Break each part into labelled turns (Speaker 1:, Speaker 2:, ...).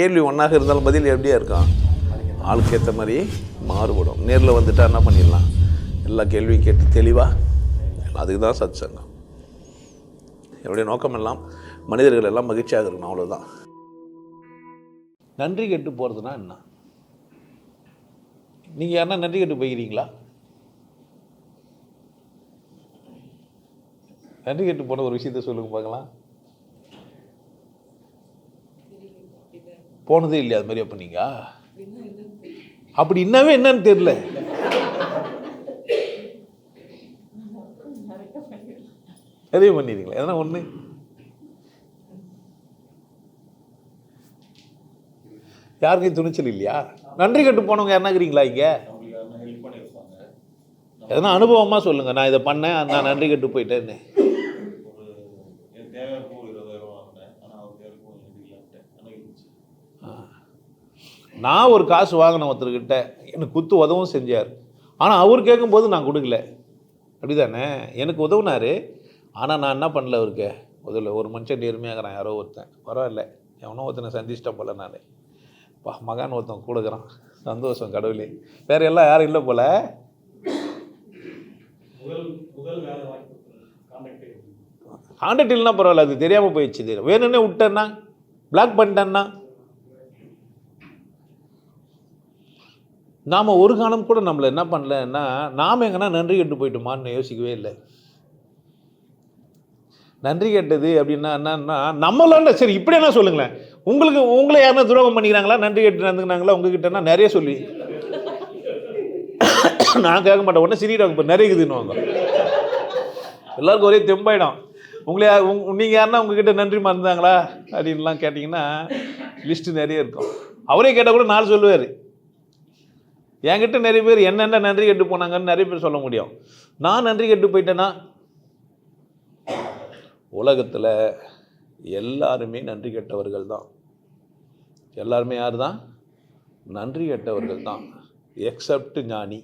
Speaker 1: கேள்வி ஒன்றாக இருந்தாலும் பதில் எப்படியா இருக்கும்? ஆளுக்கு ஏற்ற மாதிரி மாறுபடும். நேரில் வந்துட்டா என்ன பண்ணிடலாம்? எல்லா கேள்வியும் கேட்டு தெளிவாக அதுக்கு தான் சத் சங்கம் என்னுடைய நோக்கம் எல்லாம் மனிதர்கள் எல்லாம் மகிழ்ச்சியாக இருக்கணும் அவ்வளோதான் நன்றி கெட்டு போகிறதுனா என்ன? நீங்கள் யாருன்னா நன்றி கெட்டு போய்க்கிறீங்களா நன்றி கெட்டு போன ஒரு விஷயத்த சொல்லுங்க பார்க்கலாம். போனதே இல்லையா அது மாதிரி அப்போ நீங்க? அப்படி இன்னவே என்னன்னு தெரியல. எதையும் பண்ணிடுங்களா எதனா ஒன்று யாருக்கும் துணிச்சல் இல்லையா? நன்றி கட்டு போனவங்க யாருன்னா இருக்கிறீங்களா இங்கே? எதனா அனுபவமாக சொல்லுங்கள் நான் இதை பண்ணேன். நான் நன்றி கட்டு போயிட்டேன்னு
Speaker 2: ஒரு என் தேவையான ஒரு இருபதாயிரம் வாங்கினேன் ஆனால் அவர் தேவைக்கும் எனக்கு இல்லைன்ட்டேன் ஆனால் இருந்துச்சு
Speaker 1: நான் ஒரு காசு வாங்கினேன் ஒருத்தர்கிட்ட எனக்கு குத்து உதவும் செஞ்சார். ஆனால் அவர் கேட்கும்போது நான் கொடுக்கல. அப்படிதானே? எனக்கு உதவுனார். ஆனால் நான் என்ன பண்ணல அவருக்கு? உதவல ஒரு மனுஷன் நேர்மையாகிறான் யாரோ ஒருத்தன். பரவாயில்ல. எவனோ ஒருத்தனை சந்திச்சிட்டேன் போல நான். பா மகான் ஒருத்தன் கொடுக்குறான் சந்தோஷம் கடவுளே. வேற எல்லாம் யாரும் இல்லை போல?
Speaker 2: கான்டாக்டே
Speaker 1: கான்டாக்ட் இல்லைனா பரவாயில்ல அது தெரியாமல் போயிடுச்சு. வேணும்னே விட்டேன்னா பிளாக் பண்ணிட்டேன்னா நாம் ஒரு காலம் கூட நம்மளை என்ன பண்ணலன்னா நாம் எங்கன்னா நன்றி கெட்டு போயிட்டோமான்னு யோசிக்கவே இல்லை. நன்றி கெட்டது அப்படின்னா என்னன்னா நம்மளாண்ட சரி இப்படி என்ன சொல்லுங்களேன்? உங்களுக்கு உங்களை யாருன்னா துரோகம் பண்ணிக்கிறாங்களா? நன்றி கெட்டு நடந்துக்கிறாங்களா? உங்ககிட்டனா நிறைய சொல்லி. நான் கேட்க மாட்டேன். உடனே சிரிக்கிறாங்க. இப்போ நிறைய இருக்குதுன்னு எல்லாருக்கும் ஒரே தெம்பாயிடும். உங்களை உங் நீங்கள் யாருன்னா உங்ககிட்ட நன்றி மறந்தாங்களா அப்படின்லாம் கேட்டிங்கன்னா லிஸ்ட்டு நிறைய இருக்கும். அவரே கேட்டால் கூட நான் சொல்லுவார். என்கிட்ட நிறைய பேர் என்னென்ன நன்றி கெட்டு போனாங்கன்னு நிறைய பேர் சொல்ல முடியும். நான் நன்றி கெட்டு போயிட்டேன்னா உலகத்தில் எல்லாருமே நன்றி கெட்டவர்கள் தான். எல்லாருமே யார் தான் நன்றி கெட்டவர்கள் தான். எக்ஸப்ட் ஞானி.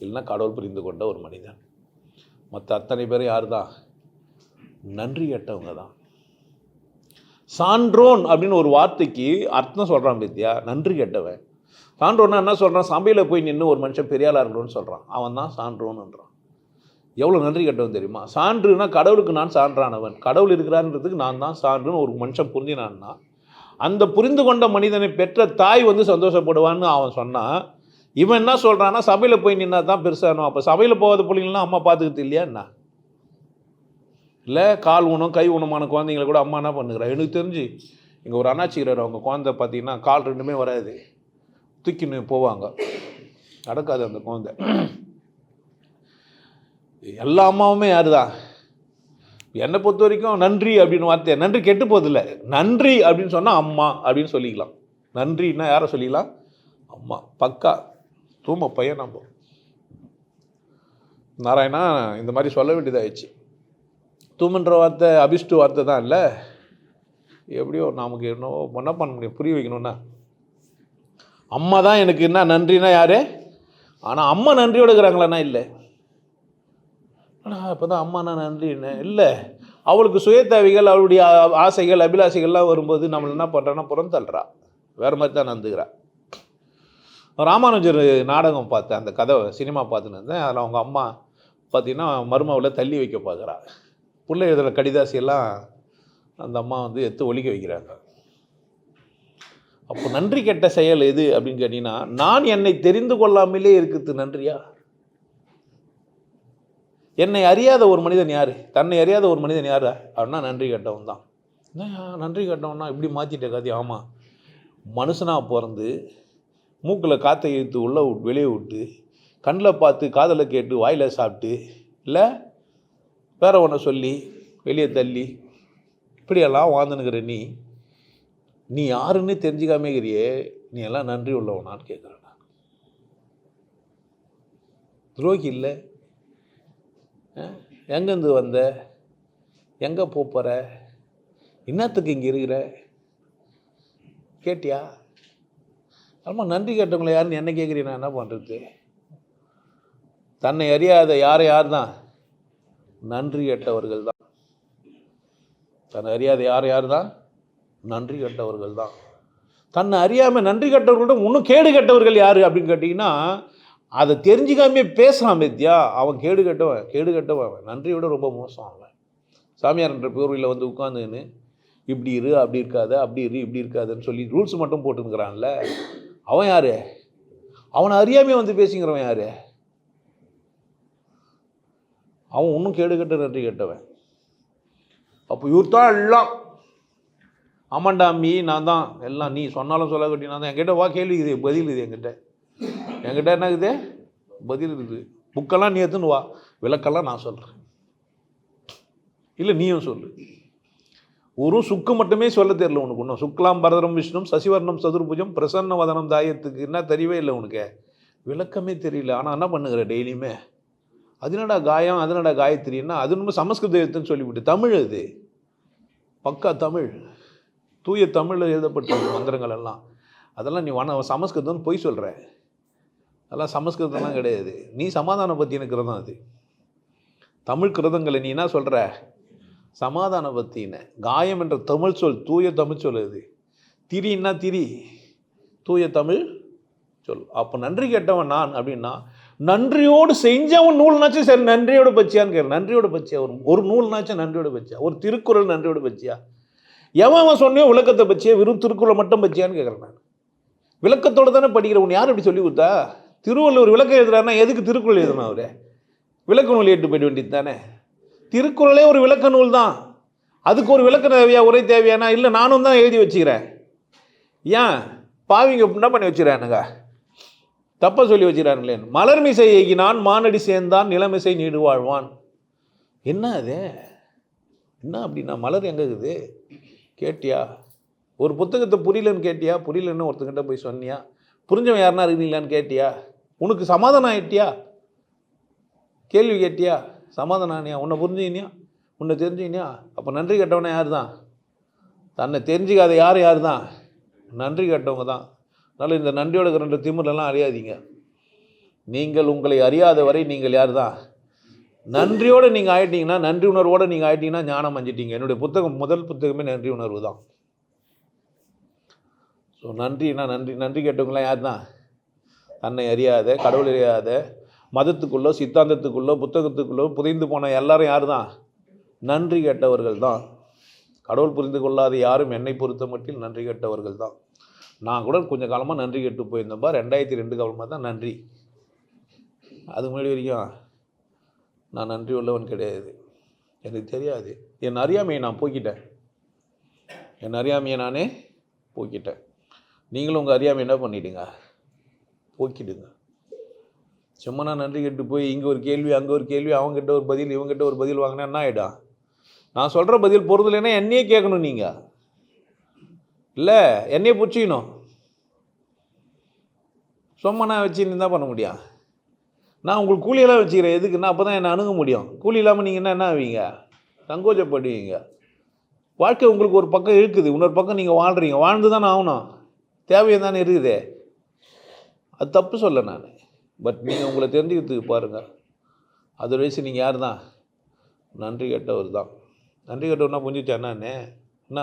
Speaker 1: இல்லைன்னா கடவுள் புரிந்து கொண்ட ஒரு மனிதன். மற்ற அத்தனை பேரும் யார் தான் நன்றி கெட்டவங்க தான். சான்றோன் அப்படின்னு ஒரு வார்த்தைக்கு அர்த்தம் சொல்கிறான் பத்தியா? நன்றி கெட்டவன். சான்றோன்னா என்ன சொல்கிறான் சபையில் போய் நின்று ஒரு மனுஷன் பெரியாளாக இருக்கணும்னு சொல்கிறான் அவன் தான் சான்றோன்னுன்றான். எவ்வளோ நன்றி கட்டவன் தெரியுமா? சான்றுனா கடவுளுக்கு நான் சான்றானவன். கடவுள் இருக்கிறான்றதுக்கு நான் தான் சான்றுன்னு ஒரு மனுஷன் புரிஞ்சினான்னா அந்த புரிந்து கொண்ட மனிதனை பெற்ற தாய் வந்து சந்தோஷப்படுவான்னு அவன் சொன்னான் இவன் என்ன சொல்கிறான்னா சபையில் போய் நின்னா தான் பெருசானோ அப்போ சபையில் போகாத பிள்ளைங்களாம் அம்மா பார்த்துக்கிட்டு இல்லையா என்ன? இல்லை கால் ஊனம் கை ஊனமான குழந்தைங்களை கூட அம்மா என்ன பண்ணுகிறா? எனக்கு தெரிஞ்சு இங்கே ஒரு அண்ணாச்சிக்கிறார். அவங்க குழந்தை பார்த்தீங்கன்னா கால் ரெண்டுமே வராது. தூக்கின்னு போவாங்க. நடக்காது அந்த குழந்தை. எல்லா அம்மாவுமே யார் தான் என்னை பொறுத்த வரைக்கும் நன்றி அப்படின்னு வார்த்தை நன்றி கெட்டு போதில்ல நன்றி அப்படின்னு சொன்னால் அம்மா அப்படின்னு சொல்லிக்கலாம். நன்றின்னா யாரை சொல்லிக்கலாம்? அம்மா. பக்கா. தூம பையன் நம்ம. நாராயணா இந்த மாதிரி சொல்ல வேண்டியதாகிடுச்சு தூமன்ற வார்த்தை அபிஷ்டு வார்த்தை தான் இல்லை. எப்படியோ நமக்கு என்னவோ என்ன பண்ண முடியும்? புரிய வைக்கணும்னா. அம்மா தான் எனக்கு என்ன நன்றினா யார்? ஆனால் அம்மா நன்றியோடு இருக்கிறாங்களாண்ணா இல்லை. ஆனால் இப்போ தான் அம்மா நான் நன்றி என்ன? இல்லை. அவளுக்கு சுய தேவைகள் அவளுடைய ஆசைகள் அபிலாசைகள்லாம் வரும்போது நம்மளை என்ன பண்ணுறான்னா புறந்தள்ளுறா. வேறு மாதிரி தான் நடந்துக்கிறா. ராமானுஜர் நாடகம் பார்த்தேன் அந்த கதை சினிமா பார்த்துன்னு இருந்தேன். அதில் அவங்க அம்மா பார்த்தீங்கன்னா மருமாவில் தள்ளி வைக்க பார்க்குறா. பிள்ளை எழுதுகிற கடிதாசியெல்லாம் அந்த அம்மா வந்து எடுத்து ஒழிக்க வைக்கிறாங்க. அப்போ நன்றி கெட்ட செயல் எது அப்படின்னு கேட்டிங்கன்னா நான் என்னை தெரிந்து கொள்ளாமலே இருக்குது நன்றியா? என்னை அறியாத ஒரு மனிதன் யார்? தன்னை அறியாத ஒரு மனிதன் யார்? அப்படின்னா நன்றி கெட்டவன் தான். நன்றி கெட்டவன்னா இப்படி மாற்றிட்ட கதை ஆமாம் மனுஷனாக பிறந்து மூக்கில் காற்றை இழுத்து உள்ளே விட்டு வெளியே விட்டு கண்ணில் பார்த்து காதில் கேட்டு வாயில் சாப்பிட்டு இல்லை வேற ஒன்றை சொல்லி வெளியே தள்ளி இப்படியெல்லாம் வாழ்ந்துனுக்கிற நீ நீ யாருன்னு தெரிஞ்சுக்காம இருக்கிறியே நீ எல்லாம் நன்றி உள்ளவனான்னு கேட்குறேன் நான். துரோகி இல்லை. எங்கேருந்து வந்த? எங்கே போகிற என்னத்துக்கு இங்கே இருக்கிற? கேட்டியா? ஆமாம் நன்றி கேட்டவங்களை யாருன்னு என்ன கேட்குறீங்க நான் என்ன பண்ணுறது தன்னை அறியாத யாரை யார் தான் நன்றி கேட்டவர்கள் தான் தன்னை அறியாத யார் யார் தான் நன்றி கட்டவர்கள் தான். தன்னை அறியாமல் நன்றி கட்டவர்களோட இன்னும் கேடு கட்டவர்கள் யார் அப்படின்னு கேட்டிங்கன்னா அதை தெரிஞ்சுக்காமே பேசுகிறான் வித்யா அவன் கேடு கட்டவன் கேடு கட்டவன் நன்றியோட ரொம்ப மோசம் அவன். சாமியார்ன்ற பேர்வையில் வந்து உட்காந்துன்னு இப்படி இரு அப்படி இருக்காத அப்படி இரு இப்படி இருக்காதுன்னு சொல்லி ரூல்ஸ் மட்டும் போட்டுருக்கிறான்ல அவன் யார்? அவனை அறியாமே வந்து பேசிங்கிறவன் யார்? அவன் இன்னும் கேடு கட்ட நன்றி கட்டவன். அப்போ இவர் தான் எல்லாம் ஆமாண்டா அம்மி நான் தான். எல்லாம் நீ சொன்னாலும் சொல்ல கட்டி நான் தான். என்கிட்ட வா கேள்வி இது பதில் இது என்கிட்ட. என்கிட்ட என்ன இருக்குது? பதில் இருக்குது. புக்கெல்லாம் நீ எடுத்துன்னு வா. விளக்கெல்லாம் நான் சொல்கிறேன் இல்லை நீயும் சொல்லு. ஒரு சுக்கு மட்டுமே சொல்ல தெரியல உனக்கு. ஒன்றும் சுக்லாம் பரதரம் விஷ்ணும் சசிவர்ணம் சதுர்புஜம் பிரசன்ன வதனம் தாயத்துக்கு என்ன தெரியவே இல்லை உனக்கு. விளக்கமே தெரியல. ஆனால் என்ன பண்ணுகிற டெய்லியுமே? அது என்னடா காயம்? அது என்னடா காயத்ரின்னா அது நம்ம சமஸ்கிருதத்துன்னு சொல்லிவிட்டு. தமிழ் அது. பக்கா தமிழ். தூய தமிழில் எழுதப்பட்ட மந்திரங்கள் எல்லாம் அதெல்லாம் நீ வன சமஸ்கிருதம்னு பொய் சொல்கிற அதெல்லாம் சமஸ்கிருதம்லாம் கிடையாது. நீ சமாதானம் பற்றின கிரதம் அது. தமிழ் கிரதங்களை நீ என்ன சொல்கிற சமாதான பற்றின காயம் என்ற தமிழ் சொல் தூய தமிழ் சொல் அது. திரின்னா திரி? தூய தமிழ் சொல். அப்போ நன்றி கேட்டவன் நான் அப்படின்னா நன்றியோடு செஞ்சவன் நூல்னாச்சும் சரி நன்றியோட பச்சியான்னு கேட்குறேன் நன்றியோட பச்சியா? ஒரு ஒரு நூல்னாச்சும் நன்றியோட பச்சியா? ஒரு திருக்குறள் நன்றியோடு பச்சியா? எவன் அவன் சொன்னே விளக்கத்தை பற்றியே வெறும் திருக்குறளை மட்டும் பச்சியான்னு கேட்குறேன் நான். விளக்கத்தோடு தானே படிக்கிற உன் யார் இப்படி சொல்லி கொடுத்தா? திருவள்ளுவர் விளக்கம் எழுதுறாருன்னா எதுக்கு திருக்குறள் எழுதணும் அவர்? விளக்க நூல் ஏற்று போயிட வேண்டியது தானே? திருக்குறளே ஒரு விளக்க நூல் தான். அதுக்கு ஒரு விளக்க தேவையா உரை தேவையானா? இல்லை நானும் தான் எழுதி வச்சுக்கிறேன். ஏன்? பாவிங்க என்ன பண்ணி வச்சுக்கிறானுங்க? தப்பாக சொல்லி வச்சுக்கிறானுங்களே. மலர்மிசை ஏகினான் மானடி சேர்ந்தான் நிலமிசை நீடு வாழ்வான் என்ன அது? என்ன அப்படின்னா மலர் எங்கே இருக்குது? கேட்டியா? ஒரு புத்தகத்தை புரியலன்னு கேட்டியா? புரியலன்னு ஒருத்தங்கிட்ட போய் சொன்னியா? புரிஞ்சவன் யாருன்னா இருக்கிறீங்களான்னு கேட்டியா? உனக்கு சமாதானம் ஆயிட்டியா? கேள்வி கேட்டியா? சமாதானம் ஆனியா? உன்னை புரிஞ்சுக்கினியா? உன்னை தெரிஞ்சுக்கினியா? அப்போ நன்றி கெட்டவனே யார் தான் தன்னை தெரிஞ்சுக்காத யார் யார் தான் நன்றி கெட்டவங்க தான். அதனால் இந்த நன்றியோட ரெண்டு திமிரெல்லாம் அறியாதீங்க நீங்கள் உங்களை அறியாத வரை நீங்கள் யார் தான் நன்றியோடு நீங்கள் ஆயிட்டீங்கன்னா நன்றி உணர்வோடு நீங்கள் ஆயிட்டீங்கன்னா ஞானம் அஞ்சிட்டீங்க. என்னுடைய புத்தகம் முதல் புத்தகமே நன்றி உணர்வு தான். ஸோ நன்றினா நன்றி நன்றி கேட்டவங்களாம் யார் தான் தன்னை அறியாத கடவுள் அறியாத மதத்துக்குள்ளோ சித்தாந்தத்துக்குள்ளோ புத்தகத்துக்குள்ளோ புதைந்து போன எல்லாரும் யார் தான் நன்றி கேட்டவர்கள் தான். கடவுள் புரிந்து கொள்ளாத யாரும் என்னை பொறுத்த மட்டில் நன்றி கேட்டவர்கள் தான். நான் கூட கொஞ்சம் காலமாக நன்றி கேட்டு போயிருந்தேன்பா. ரெண்டாயிரத்தி ரெண்டு காலமாக தான் நன்றி. அது முன்னாடி வரைக்கும் நான் நன்றி உள்ளவன் கிடையாது. எனக்கு தெரியாது. என் அறியாமையை நான் போக்கிட்டேன். என் அறியாமையை நானே போக்கிட்டேன். நீங்களும் உங்கள் அறியாமை என்ன பண்ணிடுங்க? போக்கிடுங்க. சும்மா நான் நன்றி கேட்டு போய் இங்கே ஒரு கேள்வி அங்கே ஒரு கேள்வி அவங்ககிட்ட ஒரு பதில் இவங்ககிட்ட ஒரு பதில் வாங்கினா என்ன ஆகிடும் நான் சொல்கிற பதில் பொறுதலைன்னா என்னையே கேட்கணும் நீங்கள் இல்லை என்னையே பிடிச்சிக்கணும். சும்மா நான் வச்சு என்ன பண்ண முடியும் நான் உங்களுக்கு கூலியெல்லாம் வச்சுக்கிறேன். எதுக்குன்னா அப்போ தான் என்னை அணுக முடியும். கூலி இல்லாமல் நீங்கள் என்ன என்ன ஆவீங்க? சங்கோச்சப்படுவீங்க வாழ்க்கை உங்களுக்கு ஒரு பக்கம் இருக்குது. இன்னொரு பக்கம் நீங்கள் வாழ்கிறீங்க வாழ்ந்து தானே ஆகணும். தேவையாக தானே இருக்குது. அது தப்பு சொல்ல நான். பட் நீங்கள் உங்களை தெரிஞ்சுக்கிறதுக்கு பாருங்கள் அது வயசு நீங்கள் யார் தான் நன்றி கெட்டவர் தான். நன்றி கெட்டவர்னா புரிஞ்சுச்சா என்னண்ணே என்ன